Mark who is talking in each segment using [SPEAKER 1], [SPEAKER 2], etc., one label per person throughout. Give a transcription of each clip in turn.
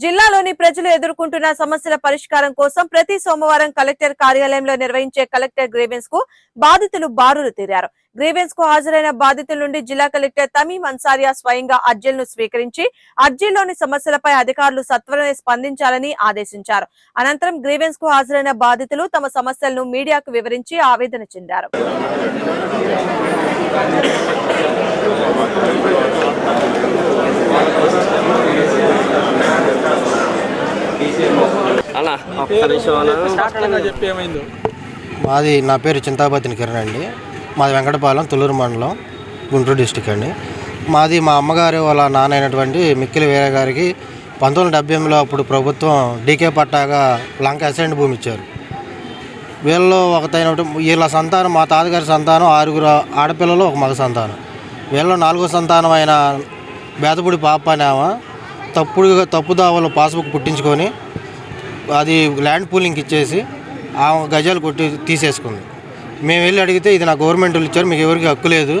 [SPEAKER 1] జిల్లాలోని ప్రజలు ఎదుర్కొంటున్న సమస్యల పరిష్కారం కోసం ప్రతి సోమవారం కలెక్టర్ కార్యాలయంలో నిర్వహించే కలెక్టర్ గ్రీవెన్స్కు బాధితులు బారులు తీరారు. గ్రీవెన్స్కు హాజరైన బాధితుల నుండి జిల్లా కలెక్టర్ తమీం అన్సారియా స్వయంగా అర్జీలను స్వీకరించి అర్జీలోని సమస్యలపై అధికారులు సత్వరమే స్పందించాలని ఆదేశించారు. అనంతరం గ్రీవెన్స్కు హాజరైన బాధితులు తమ సమస్యలను మీడియాకు వివరించి ఆవేదన చెందారు.
[SPEAKER 2] అలా. ఒక్క నిమిషం అన్న.
[SPEAKER 3] చెప్పి ఏమైందో.
[SPEAKER 4] మాది నా పేరు చింతాపతిని కిరణ్ అండి. మాది వెంకటపాలెం తుళ్ళూరు మండలం గుంటూరు డిస్టిక్ అండి. మాది మా అమ్మగారు వాళ్ళ నాన్న అయినటువంటి మిక్కిలి వీర గారికి పంతొమ్మిది వందల డెబ్బై ఎనిమిదిలో అప్పుడు ప్రభుత్వం డీకే పట్టాగా లంక అసెంట్ భూమి ఇచ్చారు. వీళ్ళలో ఒకటైన వీళ్ళ సంతానం మా తాతగారి సంతానం ఆరుగురు ఆడపిల్లలు ఒక మగ సంతానం. వీళ్ళలో నాలుగో సంతానం అయిన బేదపుడి పాప అనేమో తప్పుడుగా తప్పుదావలు పాస్బుక్ పుట్టించుకొని అది ల్యాండ్ పూలింగ్కి ఇచ్చేసి ఆ గజాలు కొట్టి తీసేసుకుంది. మేము వెళ్ళి అడిగితే ఇది నా గవర్నమెంట్ వాళ్ళు ఇచ్చారు మీకు ఎవరికి హక్కు లేదు.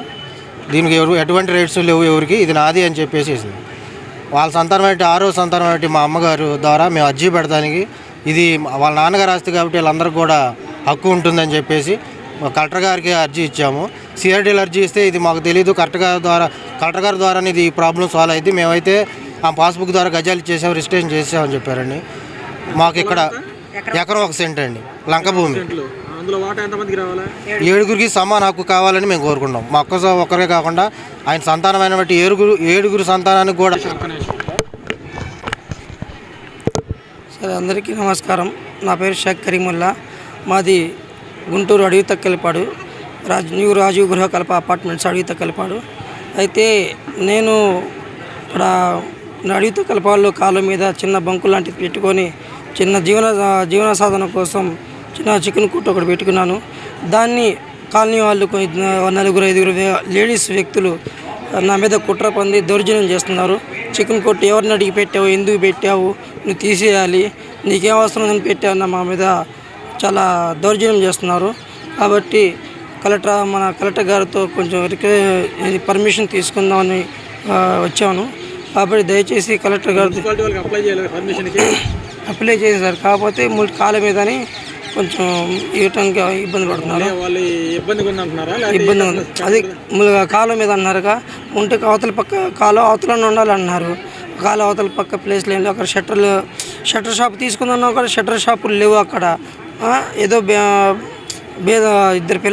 [SPEAKER 4] దీనికి ఎవరు ఎటువంటి రైట్స్ లేవు ఎవరికి ఇది నాది అని చెప్పేసేసింది. వాళ్ళ సంతానం ఏంటి? ఆరో సంతానం ఏంటి? మా అమ్మగారు ద్వారా మేము అర్జీ పెడతానికి ఇది వాళ్ళ నాన్నగారు ఆస్తి కాబట్టి వీళ్ళందరికీ కూడా హక్కు ఉంటుందని చెప్పేసి కలెక్టర్ గారికి అర్జీ ఇచ్చాము. సిఆర్డీలు అర్జీ ఇస్తే ఇది మాకు తెలియదు కలెక్టర్ గారి ద్వారా కలెక్టర్ గారి ద్వారా ఇది ప్రాబ్లం సాల్వ్ అయింది మేమైతే ఆ పాస్బుక్ ద్వారా గజాలు ఇచ్చేసాము రిజిస్ట్రేషన్ చేసామని చెప్పారండి. మాకు ఇక్కడ ఎకరం ఒక సెంట్ అండి లంక భూమి. ఏడుగురికి సమాన హక్కు కావాలని మేము కోరుకుంటాం మా ఒక్క ఒక్కరే కాకుండా ఆయన సంతానమైన బట్టి ఏడుగురు ఏడుగురు సంతానానికి కూడా
[SPEAKER 5] సరే అందరికీ నమస్కారం. నా పేరు షేక్ కరీముల్లా. మాది గుంటూరు అడవి తక్కలిపాడు రాజ్ న్యూ రాజీవ్ గృహ కల్ప అపార్ట్మెంట్స్ అడవి తక్కలిపాడు అయితే నేను ఇక్కడ అడవి తక్కలిపాడులో కాళ్ళ మీద చిన్న బంకు లాంటిది పెట్టుకొని చిన్న జీవన జీవన సాధన కోసం చిన్న చికెన్ కుట్టు ఒకటి పెట్టుకున్నాను. దాన్ని కాలనీ వాళ్ళు కొన్ని నలుగురు ఐదుగురు లేడీస్ వ్యక్తులు నా మీద కుట్ర పొంది దౌర్జన్యం చేస్తున్నారు. చికెన్ కొట్టు ఎవరిని అడిగి పెట్టావు? ఎందుకు పెట్టావు? నువ్వు తీసేయాలి. నీకేం అవసరం అని పెట్టావు మా మీద చాలా దౌర్జన్యం చేస్తున్నారు. కాబట్టి కలెక్టర్ మన కలెక్టర్ గారితో కొంచెం పర్మిషన్ తీసుకుందామని వచ్చాను. కాబట్టి దయచేసి కలెక్టర్ గారు
[SPEAKER 3] చేయాలి
[SPEAKER 5] అప్లై చేశారు కాకపోతే మూడు కాళ్ళ మీదని కొంచెం ఇవ్వటానికి ఇబ్బంది పడుతున్నారు. ఇబ్బంది ఉంది. అది ముందుగా కాలువ మీద అన్నారుగా. ఉంటే అవతల పక్క కాలువ అవతల ఉండాలి అన్నారు. కాలువ అవతల పక్క ప్లేస్ లేదు అక్కడ షట్టర్లు షట్టర్ షాప్ తీసుకుందాం అక్కడ షట్టర్ షాపులు లేవు అక్కడ. ఏదో బే- ఇద్దరు పిల్లలు